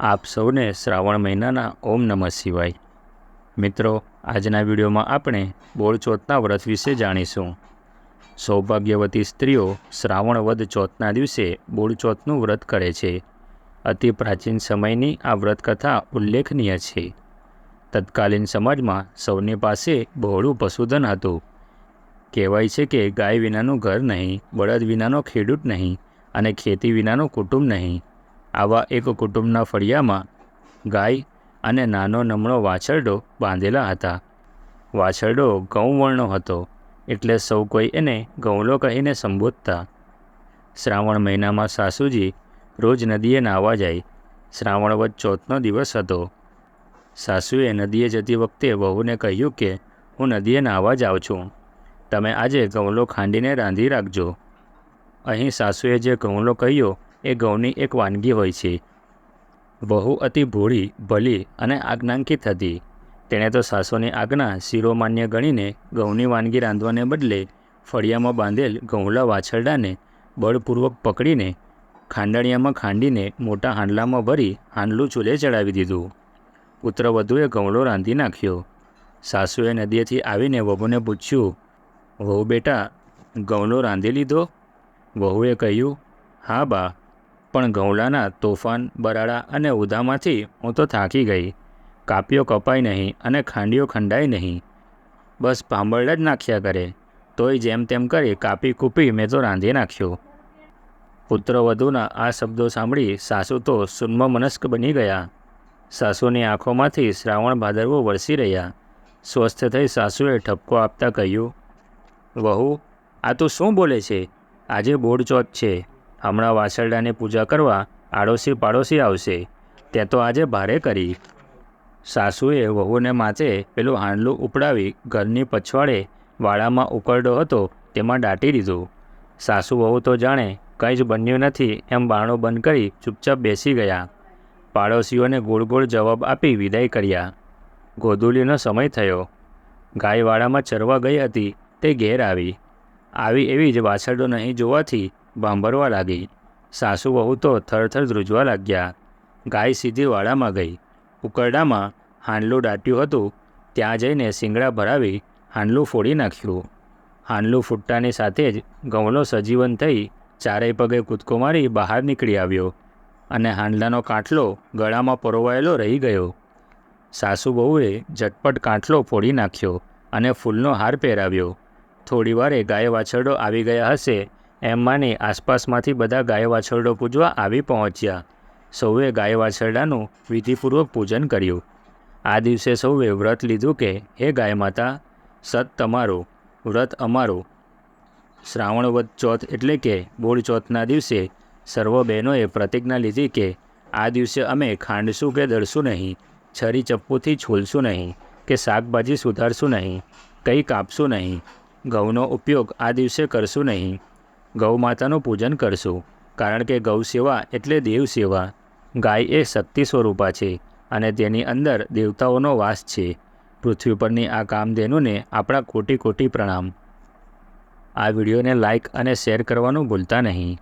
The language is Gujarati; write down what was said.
આપ સૌને શ્રાવણ મહિનાના ઓમ નમઃ શિવાય. મિત્રો, આજના વિડીયોમાં આપણે બોળચોથના વ્રત વિશે જાણીશું. સૌભાગ્યવતી સ્ત્રીઓ શ્રાવણ વદ ચોથના દિવસે બોળચોથનું વ્રત કરે છે. અતિ પ્રાચીન સમયની આ વ્રત કથા ઉલ્લેખનીય છે. તત્કાલીન સમાજમાં સૌની પાસે બહોળું પશુધન હતું. કહેવાય છે કે ગાય વિનાનું ઘર નહીં, બળદ વિનાનો ખેડૂત નહીં અને ખેતી વિનાનું કુટુંબ નહીં. આવા એક કુટુંબના ફળિયામાં ગાય અને નાનો નમણો વાછરડો બાંધેલા હતા. વાછરડો ગૌવર્ણો હતો, એટલે સૌ કોઈ એને ગૌલો કહીને સંબોધતા. શ્રાવણ મહિનામાં સાસુજી રોજ નદીએ નાહવા જાય. શ્રાવણ વધ ચોથનો દિવસ હતો. સાસુએ નદીએ જતી વખતે વહુને કહ્યું કે, હું નદીએ નાહવા જાઉં છું. તમે આજે ગૌલો ખાંડીને રાંધી રાખજો. અહીં સાસુએ જે ગૌલો કહ્યો એ ઘઉંની એક વાનગી હોય છે. વહુ અતિ ભોળી, ભલી અને આજ્ઞાંકિત હતી. તેણે તો સાસુની આજ્ઞા શિરોમાન્ય ગણીને ઘઉંની વાનગી રાંધવાને બદલે ફળિયામાં બાંધેલ ઘઉંલા વાછરડાને બળપૂર્વક પકડીને ખાંડણિયામાં ખાંડીને મોટા હાંડલામાં ભરી હાંડલું ચૂલે ચડાવી દીધું. પુત્રવધુએ ઘઉંલો રાંધી નાખ્યો. સાસુએ નદીએથી આવીને વહુને પૂછ્યું, વહુ બેટા, ઘઉંલો રાંધી લીધો? વહુએ કહ્યું, હા બા પણ ઘઉલાના તોફાન, બરાડા અને ઉદામાંથી હું તો થાકી ગઈ. કાપ્યો કપાય નહીં અને ખાંડીઓ ખંડાય નહીં. બસ પાંબરડા જ નાખ્યા કરે. તોય જેમ તેમ કરી કાપી કૂપી મેં તો રાંધી નાખ્યો. પુત્રવધુના આ શબ્દો સાંભળી સાસુ તો સુન્મ મનસ્ક બની ગયા. સાસુની આંખોમાંથી શ્રાવણ ભાદરવો વરસી રહ્યા. સ્વસ્થ થઈ સાસુએ ઠપકો આપતા કહ્યું, વહુ, આ તું શું બોલે છે? આજે બોડ ચોથ છે. હમણાં વાછરડાની પૂજા કરવા આડોશી પાડોશી આવશે. તે તો આજે ભારે કરી. સાસુએ વહુને માથે પેલું હાંડલું ઉપડાવી ઘરની પછવાડે વાડામાં ઉકરડો હતો, તેમાં દાટી દીધું. સાસુ વહુ તો જાણે કંઈ જ બન્યું નથી એમ બારણો બંધ કરી ચૂપચાપ બેસી ગયા. પાડોશીઓને ગોળ ગોળ જવાબ આપી વિદાય કર્યા. ગોધુલીનો સમય થયો. ગાય વાડામાં ચરવા ગઈ હતી, તે ઘેર આવી. આવી એવી જ વાછરડો નહીં જોવાથી ભાંભરવા લાગી. સાસુ વહુ તો થરથર ધ્રુજવા લાગ્યા. ગાય સીધી વાડામાં ગઈ. ઉકરડામાં હાંડલું દાટ્યું હતું. ત્યાં જઈને શિંગડા ભરાવી હાંડલું ફોડી નાખ્યું. હાંડલું ફૂટતાની સાથે જ ગમલો સજીવન થઈ ચારેય પગે કૂદકો મારી બહાર નીકળી આવ્યો અને હાંડલાનો કાંઠલો ગળામાં પરોવાયેલો રહી ગયો. સાસુ બહુએ ઝટપટ કાંઠલો ફોડી નાખ્યો અને ફૂલનો હાર પહેરાવ્યો. થોડીવારે ગાય વાછરડો આવી ગયા હશે એમ માની આસપાસમાંથી બધા ગાય વાછરડો પૂજવા આવી પહોંચ્યા. સૌએ ગાય વાછરડાનું વિધિપૂર્વક પૂજન કર્યું. આ દિવસે સૌએ વ્રત લીધું કે, હે ગાય માતા સત તમારું, વ્રત અમારું. શ્રાવણ વદ ચોથ એટલે કે બોળ ચોથના દિવસે સર્વ બહેનોએ પ્રતિજ્ઞા લીધી કે, આ દિવસે અમે ખાંડશું કે દળશું નહીં, છરી ચપ્પુથી છોલશું નહીં, કે શાકભાજી સુધારશું નહીં, કંઈ કાપશું નહીં, ઘઉંનો ઉપયોગ આ દિવસે કરશું નહીં ગૌ માતાનું પૂજન કરશું. કારણ કે ગૌ સેવા એટલે દેવ સેવા. ગાય એ શક્તિ સ્વરૂપા છે અને તેની અંદર દેવતાઓનો વાસ છે. પૃથ્વી પરની આ કામધેનુને આપણા કોટી કોટી પ્રણામ. આ વિડીયોને લાઇક અને શેર કરવાનું ભૂલતા નહીં.